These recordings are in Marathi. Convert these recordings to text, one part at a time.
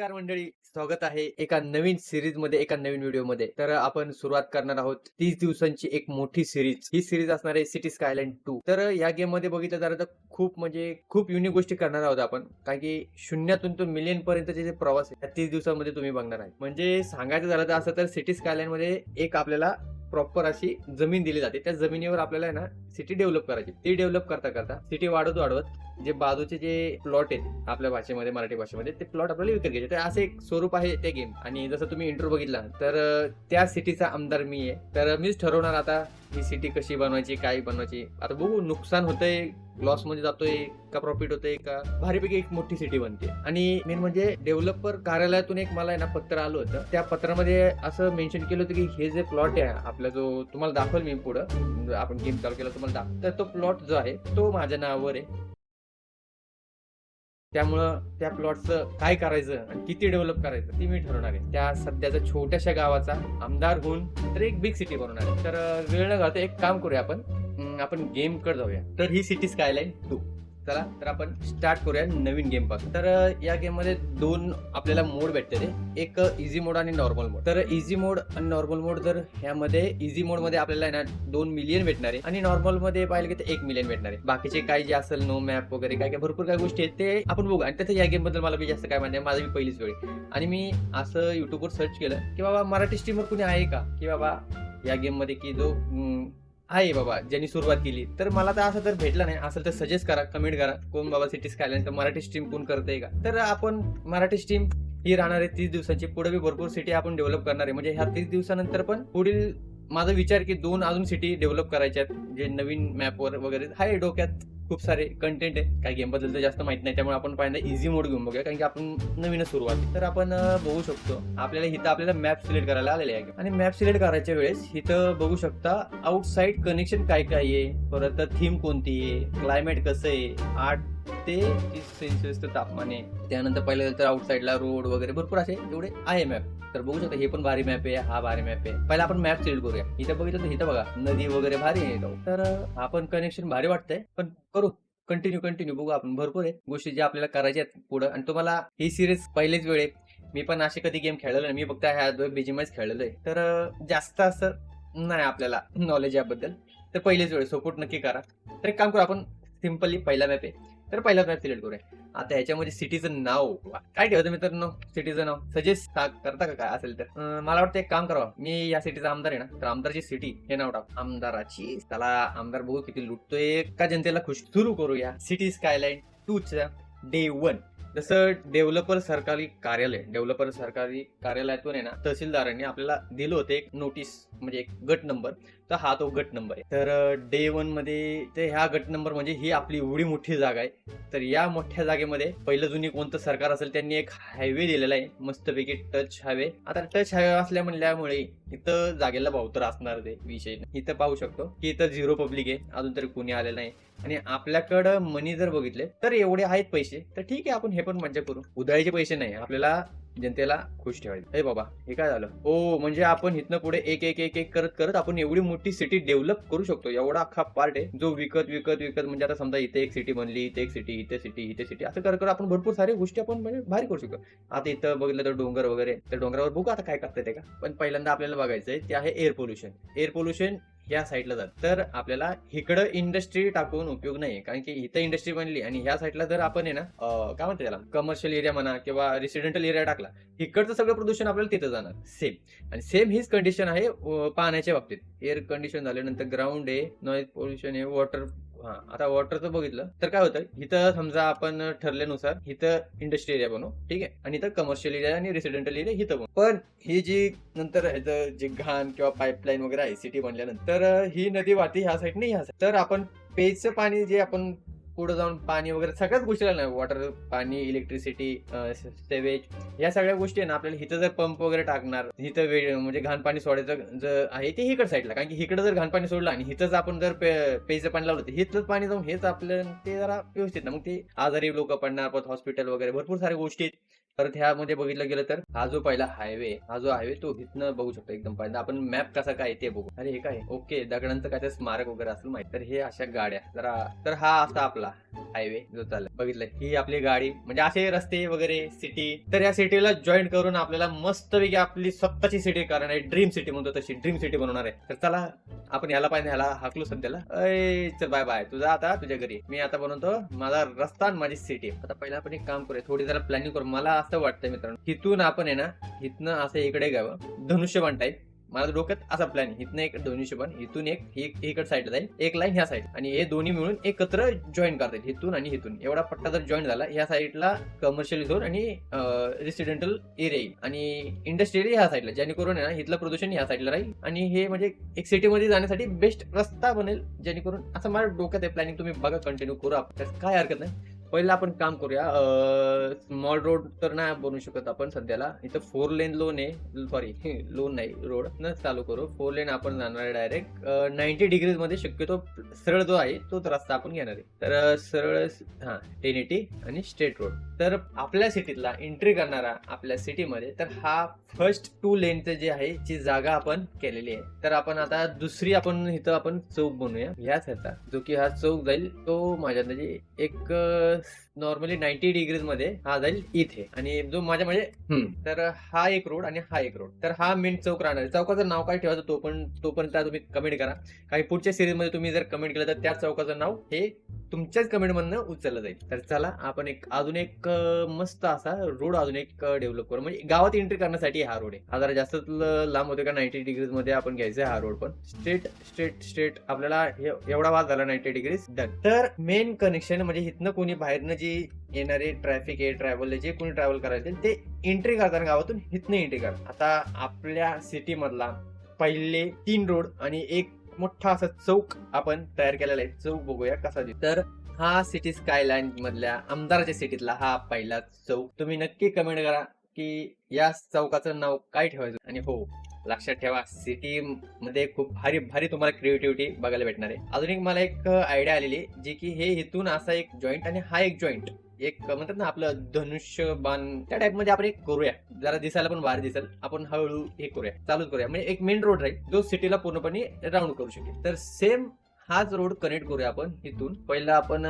नमस्कार मंडळी स्वागत आहे एका नवीन सिरीजमध्ये एका नवीन व्हिडिओमध्ये तर आपण सुरुवात करणार आहोत तीस दिवसांची एक मोठी सिरीज. ही सिरीज असणार आहे सिटी स्कायलँड टू. तर या गेममध्ये बघितलं जरा तर खूप म्हणजे खूप युनिक गोष्टी करणार आहोत आपण. कारण की शून्यातून तो मिलियन पर्यंतचे जे प्रवास आहे त्या तीस दिवसामध्ये तुम्ही बघणार आहे. म्हणजे सांगायचं झालं तर असं तर सिटी स्कायलँडमध्ये एक आपल्याला प्रॉपर अशी जमीन दिली जाते. त्या जमिनीवर आपल्याला आहे ना सिटी डेव्हलप करायची. ती डेव्हलप करता करता सिटी वाढवत वाढवत जे बाजूचे जे प्लॉट आहेत आपल्या भाषेमध्ये मराठी भाषेमध्ये ते प्लॉट आपल्याला विकत घ्यायचे. तर असं एक स्वरूप आहे ते गेम आणि जसं तुम्ही इंटरव्ह्यू बघितला तर त्या सिटीचा आमदार मी आहे. तर मीच ठरवणार आता ही सिटी कशी बनवायची काय बनवायची? आता बघू नुकसान होतंय लॉसमध्ये जातोय का प्रॉफिट होतंय का? भारीपैकी एक मोठी सिटी बनते. आणि मेन म्हणजे डेव्हलपर कार्यालयातून एक मला आहे ना पत्र आलं होतं. त्या पत्रामध्ये असं मेन्शन केलं होतं की हे जे प्लॉट आहे आपला जो तुम्हाला दाखवल मी पुढं आपण गेम चालू केला तुम्हाला दाखव तर तो प्लॉट जो आहे तो माझ्या नावावर आहे. त्यामुळं त्या प्लॉटचं काय करायचं आणि किती डेव्हलप करायचं ते मी ठरवणार आहे. त्या सध्याच्या छोट्याशा गावाचा आमदार होऊन तर एक बिग सिटी बनवणार आहे. तर वेळ न घालता एक काम करूया आपण. आपण गेमकडे जाऊया. तर ही सिटी स्कायलाईन टू चला तर आपण स्टार्ट करूया नवीन गेमपासून. तर या गेममध्ये दोन आपल्याला मोड भेटते ते एक इझी मोड आणि नॉर्मल मोड तर इझी मोड आणि नॉर्मल मोड जर ह्यामध्ये इझी मोडमध्ये आपल्याला ना दोन मिलियन भेटणार. आहे आणि नॉर्मलमध्ये पाहिलं की ते एक मिलियन भेटणार. आहे बाकीचे काही जे असेल नो मॅप वगैरे काय काय भरपूर काही गोष्टी आहेत ते आपण बघू. आणि त्याचं या गेमबद्दल मला बी जास्त काय माहिती आहे माझी मी पहिलीच वेळ आणि मी असं युट्यूबवर सर्च केलं की बाबा मराठी स्ट्रीमर कुणी आहे का? की बाबा या गेममध्ये की जो आहे बाबा ज्यांनी सुरुवात केली. तर मला तर असं तर भेटलं नाही. असं तर सजेस्ट करा कमेंट करा कोण बाबा सिटी स्कायलाईन तर मराठी स्ट्रीम कोण करते का? तर आपण मराठी स्ट्रीम ही राहणार आहे तीस दिवसांची. पुढे बी भरपूर सिटी आपण डेव्हलप करणार आहे. म्हणजे ह्या तीस दिवसानंतर पण पुढील माझा विचार की दोन अजून सिटी डेव्हलप करायच्या आहेत जे नवीन मॅपवर वगैरे आहे डोक्यात. खूप सारे कंटेंट आहे काही गेमबद्दल तर जास्त माहीत नाही. त्यामुळे आपण पहिल्यांदा इझी मोड घेऊन बघूया. कारण की आपण नवीनच सुरुवात तर आपण बघू शकतो. आपल्याला इथं आपल्याला मॅप सिलेक्ट करायला आलेले आहे. आणि मॅप सिलेक्ट करायच्या वेळेस इथं बघू शकता आउटसाईड कनेक्शन काय काय आहे. परत थीम कोणती आहे? क्लायमेट कसं आहे? आठ ते तीस सेल्सिअस तापमान आहे. त्यानंतर पहिलं तर आउटसाईडला रोड वगैरे भरपूर असे एवढे आहे मॅप तर बघू शकता हे पण भारी मॅप आहे हा भारी मॅप आहे. पहिला आपण मॅप सिलेक्ट करूया. इथं बघितलं तर इथं बघा नदी वगैरे भारी आहे. तर आपण कनेक्शन भारी वाटतंय. पण करू. कंटिन्यू कंटिन्यू बघू आपण. भरपूर आहे गोष्टी ज्या आपल्याला करायच्या आहेत पुढं. आणि तुम्हाला ही सिरीज पहिलेच वेळ आहे. मी पण असे कधी गेम खेळलेलो नाही. मी फक्त ह्या बीजीमॅच खेळलेलो आहे. तर जास्त असं नाही आपल्याला नॉलेज याबद्दल. तर पहिलेच वेळ सपोर्ट नक्की करा. तर एक काम करू आपण. सिम्पली पहिला मॅप आहे. तर पहिला मॅप सिलेक्ट करूया. आता याच्यामध्ये सिटीचं नाव. काय ठेवतं मित्रांनो? सिटीचं नाव. सजेस्ट करता का काय असेल तर? मला वाटतं एक काम करावं. मी या सिटीचा आमदार आहे ना तर आमदारची सिटी हे नाव टाक. आमदाराची. त्याला आमदार बघू किती लुटतोय. का जनतेला खुश सुरू करूया. सिटी स्कायलाईन टू चा डे वन जसं डेव्हलपर सरकारी कार्यालय डेव्हलपर सरकारी कार्यालयातून आहे ना तहसीलदारांनी आपल्याला दिलं होतं एक नोटीस म्हणजे एक गट नंबर तर हा तो गट नंबर आहे. तर डे वनमध्ये ते ह्या गट नंबर म्हणजे ही आपली एवढी मोठी जागा आहे. तर या मोठ्या जागेमध्ये पहिलं जुनी कोणतं सरकार असेल त्यांनी एक हायवे दिलेला आहे. मस्तपैकी टच हायवे आता टच हायवे असल्या म्हणल्यामुळे इथं जागेला भाव तर असणार ते विषय इथं पाहू शकतो. की इथं झिरो पब्लिक आहे. अजून तरी कुणी आलेलं नाही. आणि आपल्याकडं मनी जर बघितले तर एवढे आहेत पैसे. तर ठीक आहे आपण हे पण मज्जा करू. उधळीचे पैसे नाही आपल्याला जनतेला खुश ठेवायचं. हे बाबा हे काय झालं? हो म्हणजे आपण इथनं पुढे एक एक एक एक करत करत आपण एवढी मोठी सिटी डेव्हलप करू शकतो. एवढा अख्खा पार्ट आहे जो विकत विकत विकत म्हणजे आता समजा इथे एक सिटी बनली इथे एक सिटी इथे सिटी इथे सिटी असं करत करत आपण भरपूर साऱ्या गोष्टी आपण म्हणजे भारी करू शकतो. आता इथं बघितलं तर डोंगर वगैरे तर डोंगरावर बघू आता काय करता ते का? पण पहिल्यांदा आपल्याला बघायचं आहे ते आहे एअर पोल्युशन एअर पोल्युशन या साईडला जात. तर आपल्याला इकडं इंडस्ट्री टाकून उपयोग नाही कारण की इथं इंडस्ट्री बनली आणि ह्या साईडला जर आपण आहे ना काय म्हणते त्याला? कमर्शियल एरिया म्हणा किंवा रेसिडेंटल एरिया टाकला इकडचं सगळं प्रदूषण आपल्याला तिथं जाणार. सेम आणि सेम हीच कंडिशन आहे पाण्याच्या बाबतीत. एअर कंडिशन झाल्यानंतर ग्राउंड आहे नॉईज पोल्युशन आहे वॉटर हा आता वॉटरचं बघितलं. तर काय होतं? इथं समजा आपण ठरल्यानुसार इथं इंडस्ट्री एरिया बनवू ठीक आहे? आणि इथं कमर्शियल एरिया आणि रेसिडेंटल एरिया इथं बनवू. पण ही जी नंतर ह्याचं जे घाण किंवा पाईपलाईन वगैरे आहे सिटी बनल्यानंतर ही नदी वाहते ह्या साईड नाही ह्या साईड तर आपण पेयचं पाणी जे आपण पुढे जाऊन पाणी वगैरे सगळ्याच गोष्टीला नाही वॉटर पाणी इलेक्ट्रिसिटी सेवेज या सगळ्या गोष्टी आहे ना आपल्याला हिथं जर पंप वगैरे टाकणार हिथं वेळ म्हणजे घाण पाणी सोडायचं जर आहे ते इकड साईडला कारण की इकडे जर घाण पाणी सोडलं आणि इथंच आपण जर पेचं पाणी लावलं तर हिथलंच पाणी जाऊन हेच आपलं ते जरा व्यवस्थित ना. मग ते आजारी लोक पडणार परत हॉस्पिटल वगैरे भरपूर साऱ्या गोष्टी आहेत. परत ह्यामध्ये बघितलं गेलं तर हा जो पहिला हायवे हा जो हायवे तो इथनं बघू शकतो एकदम पहिल्यांदा आपण मॅप कसा काय ते बघू. अरे हे काय ओके दगडांचं काय ते स्मारक वगैरे असेल माहिती. तर हे अशा गाड्या. जरा तर हा असा आपला हायवे जो चालला. बघितलं ही आपली गाडी म्हणजे असे रस्ते वगैरे सिटी तर या सिटीला जॉईन करून आपल्याला मस्तपैकी आपली स्वतःची सिटी करणार आहे. ड्रीम सिटी म्हणतो तशी. ड्रीम सिटी बनवणार आहे. तर चला आपण ह्याला पाहिजे ह्याला हाकलो सध्याला. अय चल बाय बाय तुझा आता तुझ्या घरी. मी आता बनवतो माझा रस्ता आणि माझी सिटी आता पहिला आपण एक काम करूया. थोडी जरा प्लॅनिंग करू. मला असं वाटतंय मित्रांनो. इथून आपण आहे ना इथनं असं इकडे घ्यावं धनुष्यबाण टाईप माझ्या डोक्यात असा प्लॅन इथनं एक धनुष्यबाण इथून एक इकड साईडला जाईल एक लाईन ह्या साईड आणि हे दोन्ही मिळून एकत्र जॉईन करतात इथून आणि इथून एवढा पट्टा जर जॉईन झाला ह्या साईडला कमर्शियल झोन आणि रेसिडेंटल एरिया येईल. आणि इंडस्ट्रियल ह्या साईडला जेणेकरून आहे ना इथलं प्रदूषण ह्या साईडला राहील. आणि हे म्हणजे एक सिटीमध्ये जाण्यासाठी बेस्ट रस्ता बनेल जेणेकरून असं माझ्या डोक्यात आहे प्लॅनिंग तुम्ही बघा कंटिन्यू करू. आपण काय हरकत नाही. पहिलं आपण काम करूया. स्मॉल रोड तर नाही बनवू शकत आपण सध्याला. इथं फोर लेन लोन आहे. सॉरी लोन नाही रोड न चालू करू. फोर लेन आपण जाणार आहे डायरेक्ट नाईन्टी डिग्रीजमध्ये शक्यतो सरळ जो आहे तोच रस्ता आपण घेणार आहे. तर सरळ हा टेन एटी आणि स्टेट रोड तर आपल्या सिटीतला एंट्री करणारा आपल्या सिटीमध्ये तर हा फर्स्ट टू लेनचं जे आहे जी जागा आपण केलेली आहे. तर आपण आता दुसरी आपण इथं आपण चौक बनवूया. ह्याच ह्याचा. जो की हा चौक जाईल तो माझ्या अंदाजे एक नॉर्मली नाईन्टी डिग्रीजमध्ये हा जाईल इथे. आणि जो माझ्या म्हणजे तर हा एक रोड आणि हा एक रोड तर हा मेन चौक राहणार आहे. चौकाचं नाव काय ठेवायचं तो पण तो पण त्या तुम्ही कमेंट करा. काही पुढच्या सिरीजमध्ये तुम्ही जर कमेंट केलं तर त्या चौकाचं नाव हे तुमच्याच कमेंट मधनं उचललं जाईल. तर चला आपण एक अजून एक मस्त असा रोड अजून एक डेव्हलप करू. म्हणजे गावात एंट्री करण्यासाठी हा रोड आहे. हा जरा जास्त लांब होते का नाईन्टी डिग्रीजमध्ये आपण घ्यायचा हा रोड पण. स्ट्रेट स्ट्रेट स्ट्रेट आपल्याला एवढा वाद झाला नाईन्टी डिग्रीज डन तर मेन कनेक्शन म्हणजे इथनं कोणी बाहेरनं जी येणारे ट्रॅफिक आहे ट्रॅव्हल जे कोणी ट्रॅव्हल करायचे ते एंट्री करताना गावातून हिथनं एंट्री करतात आता आपल्या सिटी मधला पहिले तीन रोड आणि एक मोठा असा चौक आपण तयार केलेला आहे. चौक बघूया कसा दिसतो. तर हा सिटी स्कायलाईन मधल्या आमदाराच्या सिटीतला हा पहिला चौक. तुम्ही नक्की कमेंट करा की या चौकाचं नाव काय ठेवायचं? आणि हो लक्षात ठेवा सिटी मध्ये खूप भारी भारी तुम्हाला क्रिएटिव्हिटी बघायला भेटणार आहे. अजून एक मला एक आयडिया आलेली जी की हे इथून असा एक जॉईंट आणि हा एक जॉईंट एक म्हणतात ना आपलं धनुष्य बाण त्या टाइपमध्ये आपण एक करूया. जरा दिसायला पण भारी दिसेल. आपण हळूहळू हे करूया चालूच करूया. म्हणजे एक मेन रोड राहील जो सिटीला पूर्णपणे राऊंड करू शकेल. तर सेम हाच रोड कनेक्ट करूया आपण इथून. पहिला आपण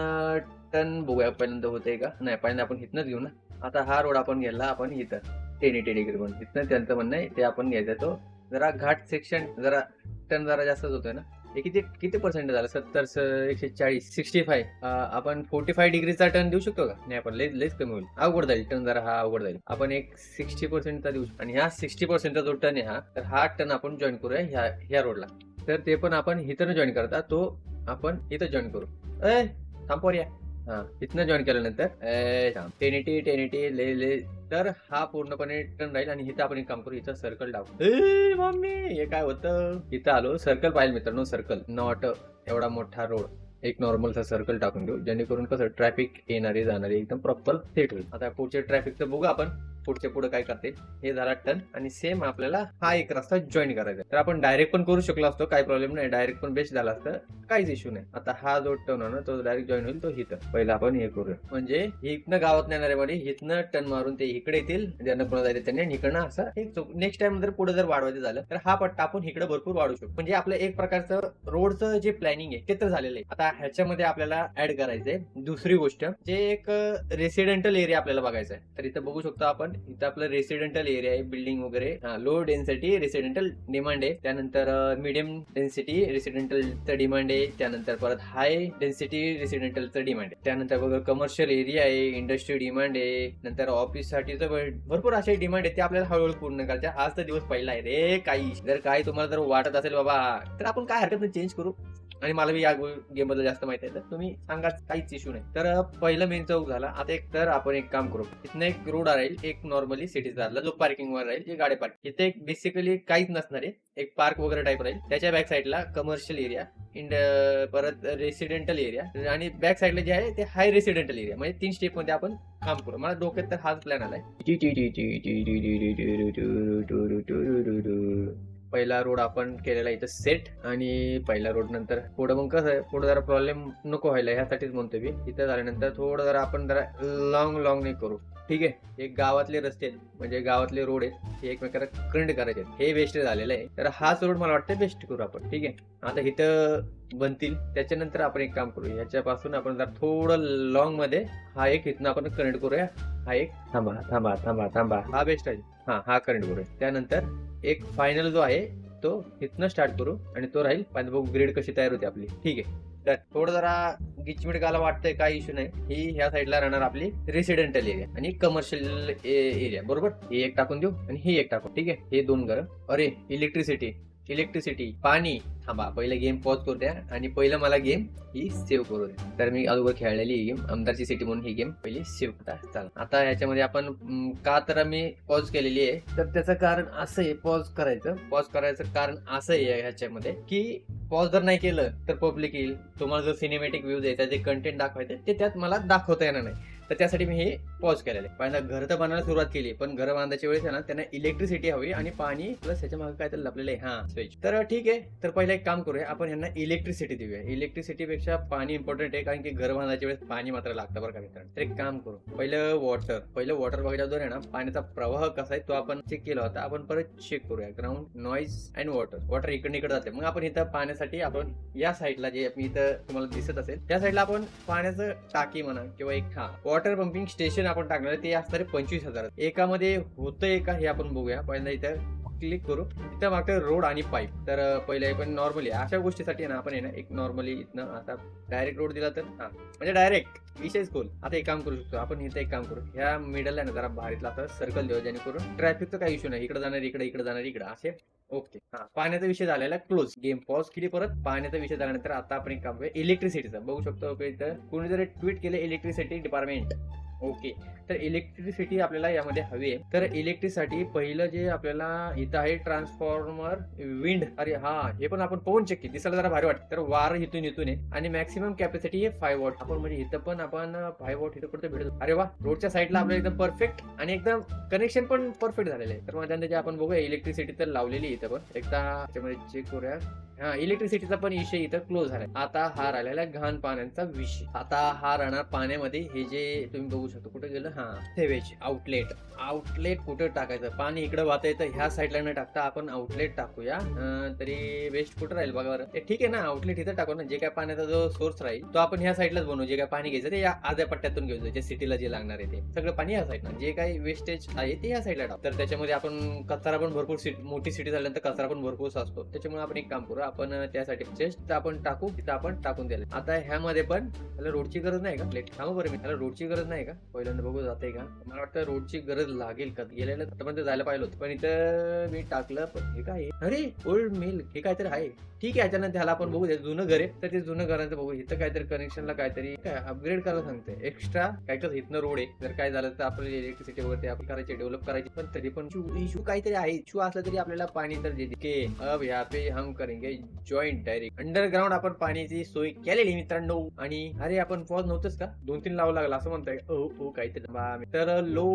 टर्न बघूया पहिल्यांदा होते का? नाही पहिल्यांदा आपण इथनच घेऊ ना. आता हा रोड आपण गेला आपण इथं. टेन एटी डिग्री पण इथनं त्यांचं म्हणणं आहे ते आपण घ्यायचं तो जरा घाट सेक्शन जरा टर्न जरा जास्तच होतोय ना हे किती किती पर्सेंट झालं? सत्तर एकशे चाळीस सिक्स्टी फाय आपण फोर्टी फाय डिग्रीचा टर्न देऊ शकतो का? नाही आपण लय लईच कमी होईल. अवघड जाईल टर्न जरा हा अवघड जाईल. आपण एक सिक्स्टी पर्सेंटचा देऊ शकतो. आणि ह्या सिक्स्टी पर्सेंटचा जो टर्न आहे हा तर हा टर्न आपण जॉईन करूया ह्या ह्या रोडला तर ते पण आपण इथं जॉईन करता तो आपण इथं जॉईन करू. ए थांबवर या हा इथनं जॉईन केल्यानंतर ए थांब टेनिटी टेनिटी ले ले तर हा पूर्णपणे टर्न राहील आणि इथं आपण एक काम करू इथं सर्कल टाकू ए मम्मी हे काय होतं? इथं आलो सर्कल पाहिजे मित्रांनो सर्कल नॉट एवढा मोठा रोड एक नॉर्मलचा सर्कल टाकून देऊ जेणेकरून कसं ट्रॅफिक येणारी जाणारी एकदम प्रॉपर सेट होईल. आता पुढचे ट्रॅफिकचं बघू आपण. पुढचे पुढे काय करते? हे झाला टर्न आणि सेम आपल्याला हा एक रस्ता जॉईन करायचा. तर आपण डायरेक्ट पण करू शकलो असतो काही प्रॉब्लेम नाही. डायरेक्ट पण बेस्ट झाला असतं काहीच इश्यू नाही. आता हा जो टर्न आहे ना तो डायरेक्ट जॉईन होईल तो हिथं. पहिला आपण हे करूया. म्हणजे इथनं गावात नेणारे मध्ये इथनं टर्न मारून ते इकडे येतील ज्यांना कोणा जायचं त्यांनी इकडनं असं एक नेक्स्ट टाइम जर पुढे जर वाढवायचं झालं तर हा पट्टा आपण इकडे भरपूर वाढू शकतो. म्हणजे आपलं एक प्रकारचं रोडचं जे प्लॅनिंग आहे ते तर झालेलं आहे. आता ह्याच्यामध्ये आपल्याला ऍड करायचंय दुसरी गोष्ट जे एक रेसिडेंटल एरिया आपल्याला बघायचा आहे तर इथं बघू शकतो आपण इथं आपलं रेसिडेंटल एरिया आहे बिल्डिंग वगैरे. लो डेन्सिटी रेसिडेंटल डिमांड आहे. त्यानंतर मिडियम डेन्सिटी रेसिडेंटलचं डिमांड आहे. त्यानंतर परत हाय डेन्सिटी रेसिडेंटलचं डिमांड आहे. त्यानंतर बघा कमर्शियल एरिया आहे इंडस्ट्री डिमांड आहे. नंतर ऑफिससाठी भरपूर असे डिमांड आहे ते आपल्याला हळूहळू पूर्ण करायचे. आज तर दिवस पहिला आहे रे काही जर काही तुम्हाला जर वाटत असेल बाबा तर आपण काय हरकत नाही चेंज करू. आणि मला बी या गेमबद्दल जास्त माहिती आहे तर तुम्ही सांगा काहीच इश्यू नाही तर पहिलं मेन चौक झाला आता एक तर आपण एक काम करू इथनं एक रोड राहील एक नॉर्मली सिटी झाला जो पार्किंग वर राहील जे गाडी पार्क इथे एक बेसिकली काहीच नसणार आहे एक पार्क वगैरे टाईप राहील त्याच्या बॅक साईडला कमर्शियल एरिया इंड परत रेसिडेंटल एरिया आणि बॅक साईडला जे आहे ते हाय रेसिडेंटल एरिया म्हणजे तीन स्टेपमध्ये आपण काम करू मला डोक्यात तर हाच प्लॅन आलाय पहिला रोड आपण केलेला इथं सेट आणि पहिला रोड नंतर. पुढं मग कसं आहे पुढं जरा प्रॉब्लेम नको व्हायला ह्यासाठीच म्हणतो मी. इथं झाल्यानंतर थोडं जरा आपण जरा लॉंग लॉंग नाही करू. ठीक आहे? एक गावातले रस्ते आहेत म्हणजे गावातले रोड आहेत हे एकमेकाला करंट करायचे आहेत. हे बेस्ट झालेलं आहे. तर हाच रोड मला वाटतं बेस्ट करू आपण. ठीक आहे? आता इथं बनतील. त्याच्यानंतर आपण एक काम करू याच्यापासून आपण जरा थोडं लॉंगमध्ये हा एक इथनं आपण करंट करूया. हा एक थांबा थांबा थांबा थांबा. हा बेस्ट आहे. हा हा करंट करूया. त्यानंतर एक फायनल जो आहे तो इथनं स्टार्ट करू आणि तो राहील पाहिजे बघू ग्रेड कशी तयार होते आपली. ठीक आहे. तर थोडं जरा गिचमिट गाला वाटतंय काय इश्यू नाही. ही ह्या साईडला राहणार आपली रेसिडेंटल एरिया आणि कमर्शियल एरिया बरोबर? हे एक टाकून देऊ आणि ही एक टाकू ठीक आहे? हे दोन घर अरे इलेक्ट्रिसिटी इलेक्ट्रिसिटी पाणी. थांबा पहिले गेम पॉज करू द्या आणि पहिलं मला गेम ही सेव्ह करू द्या तर मी अगोदर खेळलेली ही गेम आमदारची सिटी म्हणून ही गेम पहिली सेव्ह करा. चला. आता याच्यामध्ये आपण का तर मी पॉज केलेली आहे. तर त्याचं कारण असं आहे पॉज करायचं. पॉज करायचं कारण असं आहे ह्याच्यामध्ये की पॉज जर नाही केलं तर पब्लिक येईल. तुम्हाला जो सिनेमॅटिक व्ह्यूज आहे त्याचे कंटेंट दाखवायचे ते त्यात मला दाखवता येणार नाही. तर त्यासाठी मी हे पॉज केलेलं आहे. पहिल्यांदा घर तर बांधायला सुरुवात केली पण घर बांधायच्या वेळेस आहे ना त्यांना इलेक्ट्रिसिटी हवी आणि पाणी प्लस त्याच्यामागे काय तर लपलेलं आहे. हा स्विच तर ठीक आहे तर पहिलं एक काम करूया आपण यांना इलेक्ट्रिसिटी देऊया. इलेक्ट्रिसिटी पेक्षा पाणी इम्पॉर्टंट आहे कारण की घर बांधायच्या वेळेस पाणी मात्र लागतं बरं का मित्रांनो. तर एक काम करू पहिलं वॉटर पहिलं वॉटर बघायच्या अगोदर ना पाण्याचा प्रवाह कसा आहे तो आपण चेक केला होता. आपण परत चेक करूया. Ground noise and water water इकडे इकडे जाते. मग आपण इथं पाण्यासाठी आपण या साईडला जे मी इथं तुम्हाला दिसत असेल त्या साईडला आपण पाण्याचं टाकी म्हणा किंवा एक हा वॉटर पंपिंग स्टेशन आपण टाकणार आहे ते असणार आहे पंचवीस हजार. एकामध्ये होतंय का हे आपण बघूया. पहिल्यांदा इथं क्लिक करू. इथं मागतं रोड आणि पाईप तर पहिले पण नॉर्मली अशा गोष्टीसाठी आहे ना आपण आहे ना एक नॉर्मली इथनं आता डायरेक्ट रोड दिला तर हा. म्हणजे डायरेक्ट विषयच कोल आता एक काम करू शकतो. आपण इथं एक काम करू. ह्या मिडल आहे ना जरा भारीतला आता सर्कल देऊ जेणेकरून ट्रॅफिकचा काही इश्यू नाही. इकडे जाणार इकडे इकडे जाणार इकडे. असे ओके. हा पाण्याचा विषय झालेला क्लोज गेम पॉज केली परत पाण्याचा विषय झाल्यानंतर आता आपण एक काम करूया इलेक्ट्रिसिटीचा बघू शकतो इथं कोणी कोणीतरी ट्विट केलं इलेक्ट्रिसिटी डिपार्टमेंट ओके. तर इलेक्ट्रिसिटी आपल्याला यामध्ये हवी आहे. तर इलेक्ट्रिसिटी पहिलं जे आपल्याला इथं आहे ट्रान्सफॉर्मर विंड अरे हा हे पण आपण पाहून चेक केली. दिसायला जरा भारी वाटतं. तर वार इथून इथून आहे. आणि मॅक्सिमम कॅपॅसिटी आहे फाय वॉट आपण म्हणजे इथं पण आपण फाय वॉट इथं कुठं भेटतो अरे वा रोडच्या साईडला आपल्याला एकदम परफेक्ट आणि एकदम कनेक्शन पण परफेक्ट झालेलं आहे. तर मग त्यानंतर जे आपण बघूया इलेक्ट्रिसिटी तर लावलेली इथं पण. एकदा त्याच्यामध्ये चेक करूया. हा इलेक्ट्रिसिटीचा पण विषय इथं क्लोज झालाय. आता हा राहिलेला आहे घाण पाण्याचा विषय. आता हा राहणार पाण्यामध्ये. हे जे तुम्ही बघू शकता कुठे गेलं? हा. सेवेज आउटलेट आउटलेट कुठे टाकायचं? पाणी इकडे वाचायचं ह्या साईडला न टाकता आपण आउटलेट टाकूया. तरी वेस्ट कुठं राहील बघा बरं. ते ठीक आहे ना आउटलेट इथं टाकू ना जे काय पाण्याचा जो सोर्स राहील तो आपण ह्या साईडलाच बनवू. जे काय पाणी घ्यायचं ते या आध्या पट्ट्यातून घेऊ जे सिटीला जे लागणार आहे ते. सगळं पाणी या साईडला जे काही वेस्टेज आहे ते या साईडला टाकू. तर त्याच्यामध्ये आपण कचरा पण भरपूर सिटी मोठी सिटी झाल्यानंतर कचरा पण भरपूर असतो. त्याच्यामुळे आपण एक काम करू आपण त्यासाठी चेस्ट आपण टाकू तिथं आपण टाकून द्यायला. आता ह्यामध्ये पण त्याला रोडची गरज नाही का? प्लेट सांगू बरं मी. त्याला रोडची गरज नाही का? पहिल्यांदा बघू जाते का? मला वाटतं रोडची गरज लागेल का? गेलेलं आतापर्यंत जायला पाहिलं होतं पण इथं मी टाकलं पण हे काय अरे ओल्ड मिल हे काहीतरी आहे. ठीक आहे अचानक त्याला आपण बघू जुनं घर आहे. तर ते जुनं घरांचं बघू इथं काहीतरी कनेक्शनला काहीतरी काय अपग्रेड करायला सांगते एक्स्ट्रा काय इथनं रोड आहे. जर काय झालं तर आपल्याला इलेक्ट्रिसिटी वगैरे आपण करायची डेव्हलप करायची. पण तरी पण इशू काहीतरी आहे. इशू असला तरी आपल्याला पाणी तर देते. अब या पे हम करेंगे जॉईंट डायरेक्ट अंडरग्राऊंड आपण पाण्याची सोय केलेली मित्रांनो. आणि अरे आपण पॉज नव्हतंच का? दोन तीन लावं लागला असं म्हणताय. ओ ओ काहीतरी. बा, तर लो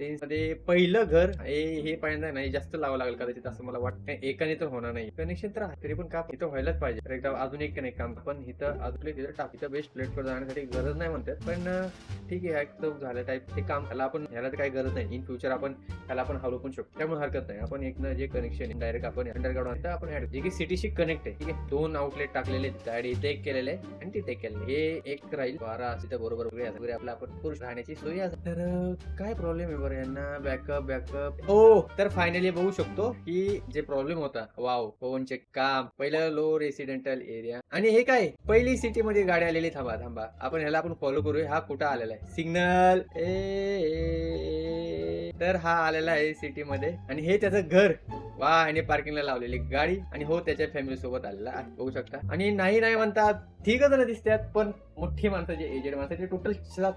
मध्ये पहिलं घर हे हे पहिल्यांदा नाही जास्त लावावं लागेल कदाचित असं मला वाटतं एकाने तर होणार नाही. कनेक्शन तर तरी पण का इथं व्हायलाच पाहिजे. तर एकदा अजून एक कनेक्ट काम पण इथं अजून एक टाक इथं बेस्ट प्लेट वर जाण्यासाठी गरज नाही म्हणतात. पण ठीक आहे झालं टाईप ते काम त्याला आपण ह्याला तर काही गरज नाही. इन फ्युचर आपण त्याला आपण हलवू पण शकतो. त्यामुळे हरकत नाही. आपण एक जे कनेक्शन डायरेक्ट आपण अंडरग्राऊंड आपण ऍड जे की सिटीशी कनेक्ट आहे ठीक आहे. दोन आउटलेट टाकलेले गाडी इथे एक केलेले आहे आणि तिथे केलेले हे एक राहील. बारा तिथं बरोबर वगैरे असं वगैरे आपलं आपण पुरुष राहण्याची सोय आहे तर काय प्रॉब्लेम आहे बरं यांना? बॅकअप बॅकअप हो तर फायनली बघू शकतो की जे प्रॉब्लेम होता वाव पवनचे काम. पहिलं लो रेसिडेंटल एरिया आणि हे काय? पहिली सिटी मध्ये गाडी आलेली थांबा थांबा. आपण ह्याला आपण फॉलो करूया. हा कुठं आलेला आहे? सिग्नल ए तर हा आलेला आहे सिटी मध्ये. आणि हे त्याचं घर. वा ह्याने पार्किंगला लावलेली गाडी. आणि हो त्याच्या फॅमिली सोबत आलेला आहे. बघू शकता. आणि नाही नाही म्हणतात ठीक जण दिसतात पण मोठी माणसं जे एजेड माणसाचे टोटल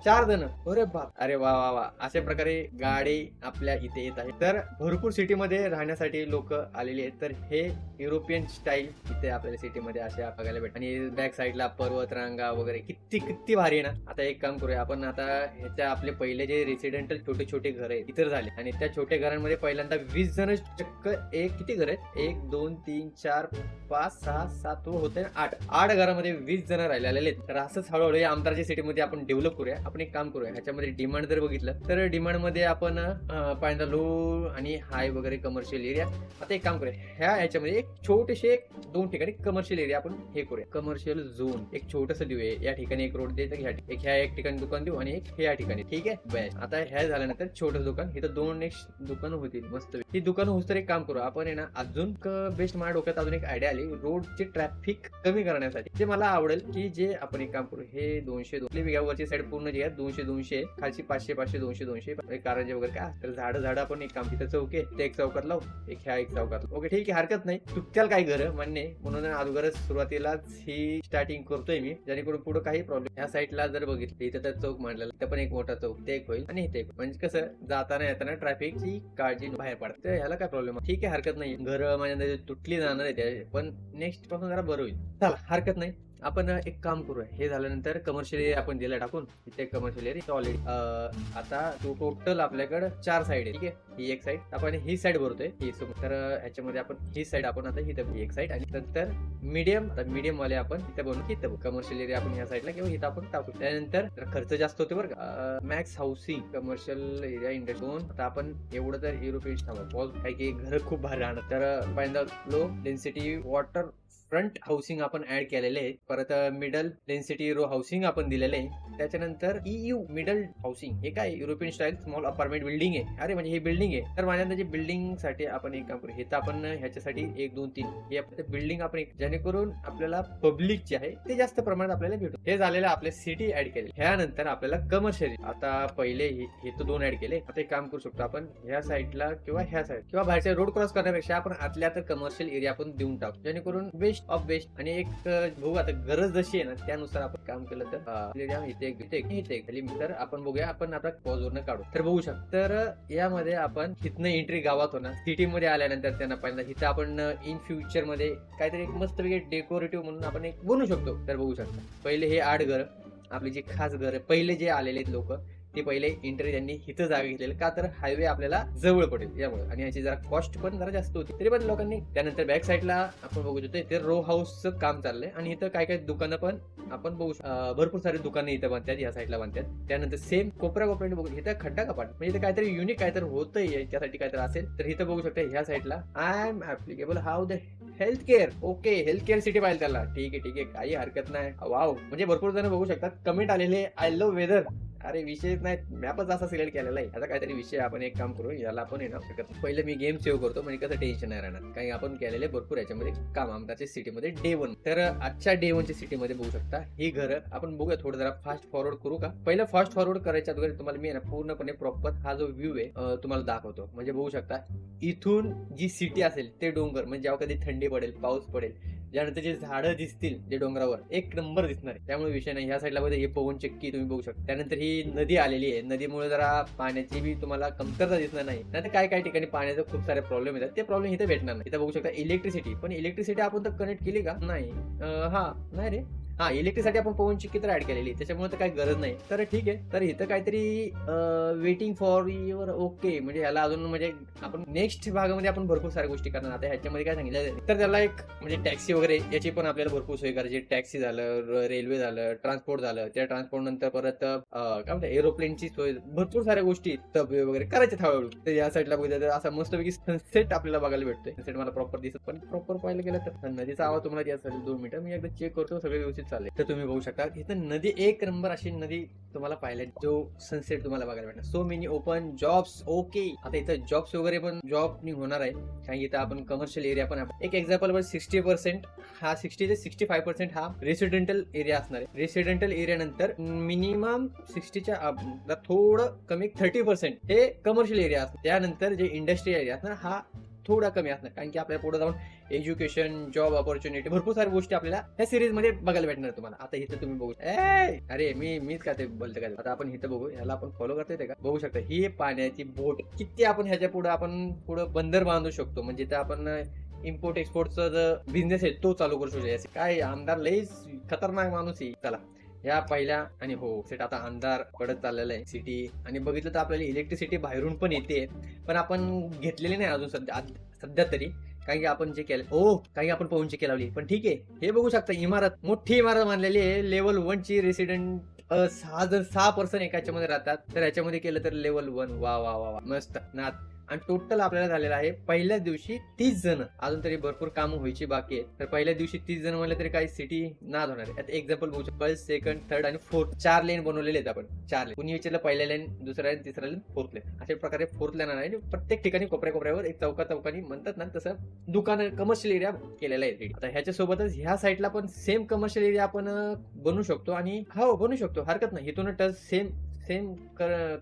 चार जण. अरे बाप. अरे वा वा वा. अशा प्रकारे गाडी आपल्या इथे येत आहे. तर भरपूर सिटीमध्ये राहण्यासाठी लोक आलेली आहेत. तर हे युरोपियन स्टाईल इथे आपल्याला सिटीमध्ये अशा बघायला भेट आणि बॅक साईडला पर्वत रांगा वगैरे किती किती भारी आहे ना. आता एक काम करूया. आपण आता ह्याच्या आपले पहिले जे रेसिडेंटल छोटे छोटे घर आहेत इतर झाले. आणि त्या छोट्या घरांमध्ये पहिल्यांदा वीस जण चक्क एक किती घर आहेत? एक दोन तीन चार पाच सहा सात होते आठ. आठ घरामध्ये वीस जण राहिलेले आहेत. तर असंच हळूहळू या आमदारच्या सिटीमध्ये आपण डेव्हलप करूया. आपण एक काम करूया. ह्याच्यामध्ये डिमांड जर बघितलं तर डिमांडमध्ये आपण पाहिजे लो आणि हाय वगैरे कमर्शियल एरिया आता एक काम करूया. ह्या ह्याच्यामध्ये एक छोटेसे एक दोन ठिकाणी कमर्शियल एरिया आपण हे करूया. कमर्शियल झोन एक छोटस देऊया. या ठिकाणी एक रोड दे ह्या एक ह्या एक ठिकाणी दुकान देऊ आणि एक ह्या ठिकाणी. ठीक आहे? बेस्ट आता ह्या झाल्यानंतर छोटं दुकान. इथं दोन एक दुकान होतील. मस्त. ही दुकान होस तर एक काम करू. आपण आहे ना अजून बेस्ट माझ्या डोक्यात अजून एक आयडिया आली. रोडचे ट्रॅफिक कमी करण्यासाठी. जे मला आवडेल की जे आपण एक काम करू. हे दोनशे दोन वरची साईड पूर्ण जे दोनशे दोनशे. खालची पाचशे पाचशे दोनशे दोनशे. कारंजे वगैरे काय तर झाड झाड आपण एक काम तिथं चौके. ते एक चौकात लावू. एक ह्या एक चौकात ओके ठीक आहे हरकत नाही. चुकत्याल काय घर म्हणणे म्हणून अगोदरच सुरुवातीलाच ही स्टार्टिंग करतोय मी. जेणेकरून पुढे काही प्रॉब्लेम ह्या साईडला जर बघितली इथं तर चौक मांडलेला. तर पण एक मोठा चौक. ते एक होईल आणि इथे म्हणजे कसं जाताना येताना ट्रॅफिकची काळजी बाहेर पडते. ह्याला काय प्रॉब्लेम ठीक आहे. काही हरकत नाही घर माझ्या तुटली जाणार आहे त्या पण नेक्स्टपासून जरा बरं होईल. चला हरकत नाही. आपण एक काम करूया. हे झाल्यानंतर कमर्शियल एरिया आपण दिला टाकून इथे कमर्शियल एरिया ऑलरेडी आता तो टोटल आपल्याकडे चार साईड आहे ठीक आहे? ही एक साईड आपण ही साईड भरतोय ही तर ह्याच्यामध्ये आपण ही साईड आपण आता इथं एक साईड आणि नंतर मीडियम आता मीडियम वाले आपण इथे बनवू इथे कमर्शियल एरिया आपण या साईडला किंवा इथं आपण टाकू. त्यानंतर खर्च जास्त होते बरं का. Max housing commercial area industry आता आपण एवढं तर युरोपियन थांबा. पॉज काही की घर खूप भारी राहणार. तर पहिल्यांदा low density water front housing आपण ऍड केलेले आहे परत मिडल डेन्सिटी रो हाऊसिंग आपण दिलेले आहे त्याच्यानंतर ईयू मिडल हाऊसिंग. हे काय European style small apartment building आहे. अरे म्हणजे हे बिल्डिंग आहे. तर माझ्या अंदाजे बिल्डिंगसाठी आपण एक काम करू. हे तर आपण ह्याच्यासाठी एक दोन तीन. हे बिल्डिंग आपण एक जेणेकरून आपल्याला पब्लिक जे आहे ते जास्त प्रमाणात आपल्याला भेटू. हे झालेलं आपले सिटी ऍड केले. ह्यानंतर आपल्याला कमर्शियल. आता पहिले हे तर दोन ऍड केले. आता एक काम करू शकतो आपण. ह्या साईडला किंवा ह्या साईड किंवा बाहेरच्या रोड क्रॉस करण्यापेक्षा आपण आतल्या तर कमर्शियल एरिया आपण देऊन टाकू. जेणेकरून बेस्ट ऑफ बेस्ट आणि एक बघू आता गरज जशी आहे ना त्यानुसार आपण काम केलं तर इथे इथे तर आपण बघूया आपण आता पॉजवरनं काढू. तर बघू शकतो. तर यामध्ये आपण हिथनं एंट्री गावात होणार सिटी मध्ये आल्यानंतर त्यांना पहिल्यांदा हिथं आपण इन फ्युचरमध्ये काहीतरी एक मस्त डेकोरेटिव्ह म्हणून आपण एक बनवू शकतो. तर बघू शकता. पहिले हे आठ घर आपली जी खास घर पहिले जे आलेले आहेत लोक ते पहिले एंट्री त्यांनी हिथं जागा घेतलेलं. का तर हायवे आपल्याला जवळ पडेल यामुळे. आणि याची जरा कॉस्ट पण जरा जास्त होती. तरी पण लोकांनी त्यानंतर बॅक साईडला आपण बघू शकतो इथे रो हाऊसचं काम चाललंय. आणि इथं काय काय दुकानं पण आपण बघू भरपूर सारे दुकानं इथं बांधतात या साईडला बांधतात त्यानंतर सेम कोपऱ्या कोपऱ्याने बघू इथं खड्डा कपाट. म्हणजे इथं काहीतरी युनिक काहीतरी होतंय याच्यासाठी काहीतरी असेल तर इथं बघू शकता ह्या साईडला I am applicable how the health care okay health care city पाहिजे त्याला. ठीक आहे ठीक आहे काही हरकत नाही. वाव म्हणजे भरपूर जण बघू शकतात. कमेंट आलेले आय लव्ह वेदर अरे विषय नाही मॅपच असा सिलेक्ट केलेला आहे. आता काहीतरी विषय आपण एक काम करू याला आपण आहे ना शकत पहिले मी गेम सेव्ह करतो म्हणजे कसं टेन्शन नाही राहणार. काही आपण केलेले भरपूर याच्यामध्ये काम आमदारच्या सिटीमध्ये डे वन तर आजच्या डे वनच्या सिटीमध्ये बघू शकता ही घर आपण बघूया थोडं जरा फास्ट फॉरवर्ड करू का? पहिलं फास्ट फॉरवर्ड करायच्या अगोदर तुम्हाला मी ना पूर्णपणे प्रॉपर हा जो व्ह्यू आहे तुम्हाला दाखवतो. म्हणजे बघू शकता इथून जी सिटी असेल ते डोंगर म्हणजे जेव्हा कधी थंडी पडेल पाऊस पडेल त्यानंतर जे झाडं दिसतील जे डोंगरावर एक नंबर दिसणार. त्यामुळे विषय नाही. ह्या साईडला मध्ये हे पवन चक्की तुम्ही बघू शकता. त्यानंतर ही नदी आलेली आहे. नदीमुळे जरा पाण्याची बी तुम्हाला कमतरता दिसणार नाही. नाही काय काय ठिकाणी पाण्याचे खूप सारे प्रॉब्लेम येतात. ते प्रॉब्लेम इथे भेटणार नाही. इथे बघू शकता इलेक्ट्रिसिटी पण इलेक्ट्रिसिटी आपण तर कनेक्ट केली का? नाही. हा. नाही रे. हा इलेक्ट्रिसिटी आपण पवन चिक्की तर ऍड केलेली त्याच्यामुळे तर काही गरज नाही. तर ठीक आहे. तर इथं काहीतरी वेटिंग फॉर युअर ओके म्हणजे ह्याला अजून म्हणजे आपण नेक्स्ट भागामध्ये आपण भरपूर साऱ्या गोष्टी करणार. आता ह्याच्यामध्ये काय सांगितलं? तर त्याला एक म्हणजे टॅक्सी वगैरे याची पण आपल्याला भरपूर सोय करायची. टॅक्सी झालं रेल्वे झालं ट्रान्सपोर्ट झालं. त्या ट्रान्सपोर्ट नंतर परत काय म्हणतात? एरोप्लेनची सोय. भरपूर साऱ्या गोष्टी तबे वगैरे करायचे हळूहळू. तर या साईडला बघितलं तर असा मस्तपैकी सनसेट आपल्याला बघायला भेटतोय. सनसेट मला प्रॉपर दिसत पण प्रॉपर पाहायला गेलं तर नदीचा आवाज तुम्हाला असेल दोन मिनिटं मी एकदा चेक करतो सगळे व्यवस्थित चालेल तर तुम्ही बघू शकता इथं नदी एक नंबर अशी नदी तुम्हाला पाहायला जो सनसेट तुम्हाला बघायला भेटणार. So many open jobs okay आता इथं जॉब्स वगैरे पण जॉब होणार आहे. कारण इथं आपण कमर्शियल एरिया पण एक एक्झाम्पल सिक्स्टी पर्सेंट हा सिक्स्टी ते सिक्स्टी फाय पर्सेंट हा रेसिडेंटल एरिया असणार आहे. रेसिडेंटल एरिया नंतर मिनिमम सिक्स्टीच्या थोडं कमी थर्टी पर्सेंट हे कमर्शियल एरिया असणार. त्यानंतर जे इंडस्ट्री एरिया असणार हा थोडा कमी असणार. कारण की आपल्या पुढे जाऊन एज्युकेशन जॉब ऑपॉर्च्युनिटी भरपूर साऱ्या गोष्टी आपल्याला ह्या सिरीजमध्ये बघायला भेटणार तुम्हाला. आता इथं तुम्ही बघू अरे मी मीच का ते बोलते का आता आपण इथं बघू. ह्याला आपण फॉलो करता येते का? बघू शकता. ही पाण्याची बोट किती आपण ह्याच्या पुढे आपण पुढे बंदर बांधू शकतो. म्हणजे ते आपण इम्पोर्ट एक्सपोर्टचा जो बिझनेस आहे तो चालू करू शकतो. काय आमदार लईच खतरनाक माणूस आहे. चला. या पहिल्या आणि हो सेट आता अंधार पडत चाललेला आहे सिटी आणि बघितलं तर आपल्याला इलेक्ट्रिसिटी बाहेरून पण येते. पण आपण घेतलेली नाही अजून सध्या सध्या तरी. कारण की आपण जे केलं हो काही आपण पाहून चेक लावली. पण ठीक आहे हे बघू शकता इमारत मोठी इमारत मानलेली आहे. लेवल वन ची रेसिडेंट सहा जण सहा पर्सन एकाच्यामध्ये राहतात. तर याच्यामध्ये केलं तर लेवल वन वा वा वा वा. मस्त. नाथ. आणि टोटल आपल्याला झालेलं आहे पहिल्या दिवशी तीस जण. अजून तरी भरपूर कामं व्हायची बाकी आहे तर पहिल्या दिवशी तीस जण म्हणलं तरी काही सिटी नाद होणार आहे. एक्झाम्पल बघू शकतो. फर्स्ट सेकंड थर्ड आणि फोर्थ चार लेन बनवलेले आहेत आपण. चार लेन कुणी विचारलं पहिल्या लेन दुसऱ्या लेन तिसऱ्या लेन फोर्थ लेन अशा प्रकारे फोर्थ लेन आहे. प्रत्येक ठिकाणी कोपऱ्या कोपऱ्यावर एक चौका चौकानी म्हणतात ना तसं दुकान कमर्शियल एरिया केलेला आहे. आता ह्याच्या सोबतच ह्या साईडला पण सेम कमर्शियल एरिया आपण बनवू शकतो. आणि हो बनवू शकतो. हरकत नाही. इथून touch same same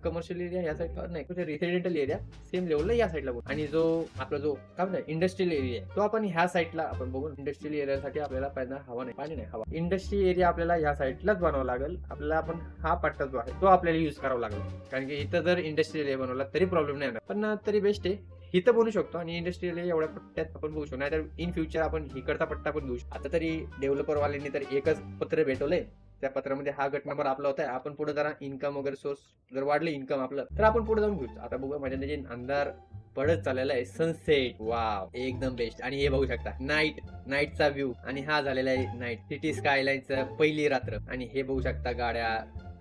commercial area या साईडला नाही कुठे रेसिडेंटल एरिया सेम लेवलला या साईडला बघू आणि जो आपला जो काय म्हणतात इंडस्ट्रियल एरिया आहे तो आपण ह्या साईडला आपण बघू. इंडस्ट्रियल एरियासाठी आपल्याला पाहिजे हवा नाही पाणी नाही हवा. इंडस्ट्री एरिया आपल्याला ह्या साईडलाच बनवावा लागेल. आपल्याला आपण हा पट्टा जो आहे तो आपल्याला युज करावा लागेल. कारण की इथं जर इंडस्ट्रियल एरिया बनवला तरी प्रॉब्लेम नाही येणार. पण तरी बेस्ट आहे इथं बनवू शकतो. आणि इंडस्ट्रियल एवढ्या पट्ट्यात आपण बघू शकतो. नाहीतर इन फ्युचर आपण इकडचा पट्टा पण घेऊ शकतो. आता तरी डेव्हलपर वाल्यांनी तर एकच पत्र भेटवलंय. त्या पत्रामध्ये हा गट नंबर आपला होता. आपण पुढे जरा इन्कम वगैरे सोर्स जर वाढले इन्कम आपलं तर आपण पुढे जाऊन घेऊ आता बघू माझ्या त्याचे अंधार पडत चाललेला आहे. सनसेट वाव एकदम बेस्ट आणि हे बघू शकता नाईट नाईटचा व्ह्यू आणि हा झालेला आहे नाईट सिटी स्कायलाईनचा पहिली रात्र. आणि हे बघू शकता गाड्या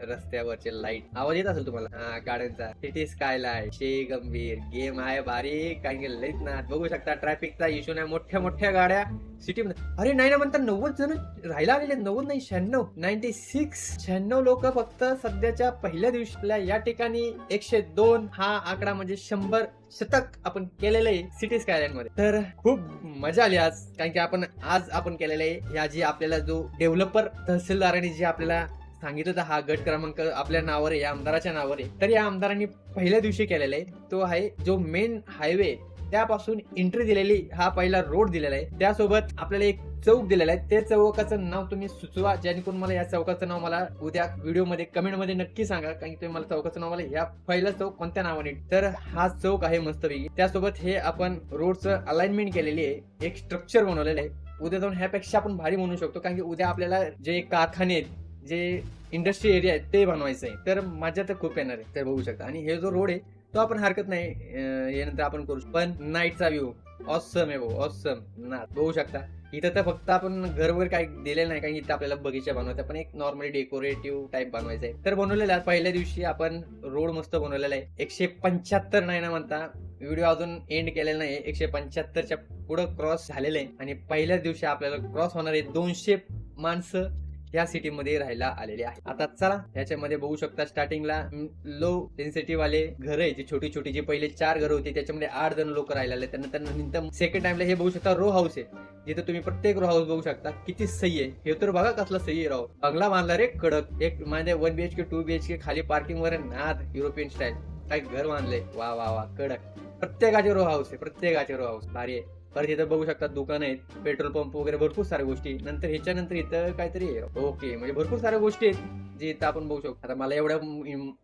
रस्त्यावरचे लाइट आवाज येत असेल तुम्हाला? हा गाड्यांचा. सिटी स्कायलाईन शे गंभीर. गेम आहे भारी काही की ना बघू शकता ट्रॅफिकचा इश्यू नाही. मोठ्या मोठ्या गाड्या सिटी मध्ये. अरे नाही ना म्हणता नव्वद जण राहायला आलेले. नव्वद नाही शहाण्णव. नाईन्टी सिक्स शहाण्णव लोक फक्त सध्याच्या पहिल्या दिवशीला या ठिकाणी एकशे दोन. हा आकडा म्हणजे शंभर शतक आपण केलेलं आहे सिटी स्कायलाईन मध्ये. तर खूप मजा आली आज. कारण की आपण आज आपण केलेलं आहे. या जी आपल्याला जो डेव्हलपर तहसीलदारांनी जे आपल्याला सांगितलं तर हा गट क्रमांक आपल्या नावावर आहे या आमदाराच्या नावावर आहे. तर या आमदारांनी पहिल्या दिवशी केलेला आहे तो आहे जो मेन हायवे त्यापासून एंट्री दिलेली हा पहिला रोड दिलेला आहे. त्यासोबत आपल्याला एक चौक दिलेला आहे. त्या चौकाचं नाव तुम्ही सुचवा जेणेकरून मला या चौकाचं नाव मला उद्या व्हिडिओमध्ये कमेंटमध्ये नक्की सांगा कारण तुम्ही मला चौकाचं नाव मला या पहिला चौक कोणत्या नावाने तर हा चौक आहे मस्तपैकी. त्यासोबत हे आपण रोडचं अलाइनमेंट केलेली आहे एक स्ट्रक्चर बनवलेलं आहे. उद्या जाऊन ह्यापेक्षा आपण भारी म्हणू शकतो कारण की उद्या आपल्याला जे कारखाने आहेत जे इंडस्ट्री एरिया आहे ते बनवायचं आहे. तर मजा तर खूप येणार आहे. ते बघू शकता. आणि हे जो रोड आहे तो आपण हरकत नाही यानंतर आपण करू पण नाईटचा व्ह्यू ऑसम आहे भाऊ. ऑसम ना बघू शकता. इथं तर फक्त आपण घर वगैरे काही दिलेलं नाही कारण इथं आपल्याला बगीचा बनवायचा पण एक नॉर्मली डेकोरेटिव्ह टाईप बनवायचा आहे. तर बनवलेला आहे पहिल्या दिवशी आपण रोड मस्त बनवलेला आहे. एकशे पंच्याहत्तर नाही ना म्हणता. व्हिडिओ अजून एंड केलेला नाही एकशे पंच्याहत्तरच्या पुढं क्रॉस झालेलं आहे. आणि पहिल्याच दिवशी आपल्याला क्रॉस होणारे दोनशे माणसं. या सिटी मध्ये राहायला आलेले आहे आता चला याच्यामध्ये बघू शकता स्टार्टिंगला लो डेन्सिटी वाले घर आहे जे छोटी छोटी जे पहिले चार घर होती त्याच्यामध्ये आठ जण लोक राहायला आले. त्यानंतर नंतर सेकंड टाइमला हे बघू शकता रो हाऊस आहे. जिथे तुम्ही प्रत्येक रो हाऊस बघू शकता किती सही आहे. हे तर बघा कसला सही आहे राव. बंगला बांधला रे कडक. एक म्हणजे वन बीएचके टू बीएचके खाली पार्किंग वर नाद युरोपियन स्टाईल काय घर बांधले वा वा वा कडक. प्रत्येकाचे रो हाऊस आहे प्रत्येकाचे रो हाऊस भारी आहे. परत इथं बघू शकतात दुकान आहेत पेट्रोल पंप वगैरे भरपूर साऱ्या गोष्टी नंतर ह्याच्यानंतर इथं काहीतरी ओके म्हणजे भरपूर साऱ्या गोष्टी आहेत जे इथं आपण बघू शकतो. आता मला एवढ्या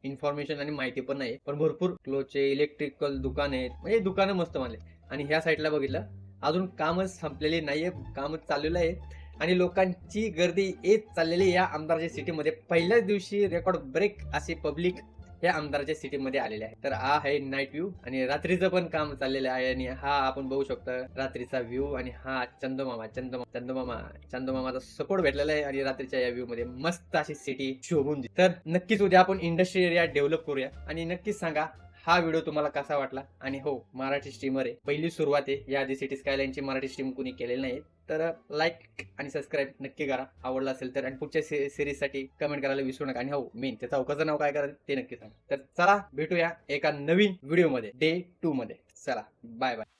इन्फॉर्मेशन आणि माहिती पण नाही पण भरपूर क्लोथचे इलेक्ट्रिकल दुकान आहेत. म्हणजे दुकानं मस्त मानले. आणि ह्या साईडला बघितलं अजून कामच संपलेले नाहीये कामच चाललेलं आहे आणि लोकांची गर्दी येत चाललेली आहे या आमदारच्या सिटीमध्ये पहिल्याच दिवशी रेकॉर्ड ब्रेक असे पब्लिक या आमदाराच्या सिटीमध्ये आलेले आहे. तर हा आहे नाईट व्ह्यू आणि रात्रीचं पण काम चाललेलं आहे आणि हा आपण बघू शकतो रात्रीचा व्ह्यू आणि हा चंदोमामा चंदमा चंदोमामा चंदमामाचा सपोर्ट भेटलेला आहे आणि रात्रीच्या या व्ह्यू मध्ये मस्त अशी सिटी शोभून तर नक्कीच उद्या आपण इंडस्ट्री एरिया डेव्हलप करूया आणि नक्कीच सांगा हा व्हिडिओ तुम्हाला कसा वाटला? आणि हो मराठी स्ट्रीमर आहे. पहिली सुरुवात आहे. या आधी सिटी स्कायलाईनची मराठी स्ट्रीम कुणी केलेली नाही तर लाईक आणि सबस्क्राईब नक्की करा. आवडला असेल तर. आणि पुढच्या सिरीजसाठी कमेंट करायला विसरू नका. आणि हो मेन त्याचा चौकाचं नाव काय करायचं ते नक्की सांगा. तर चला भेटूया एका नवीन व्हिडिओमध्ये. डे टू मध्ये. चला बाय बाय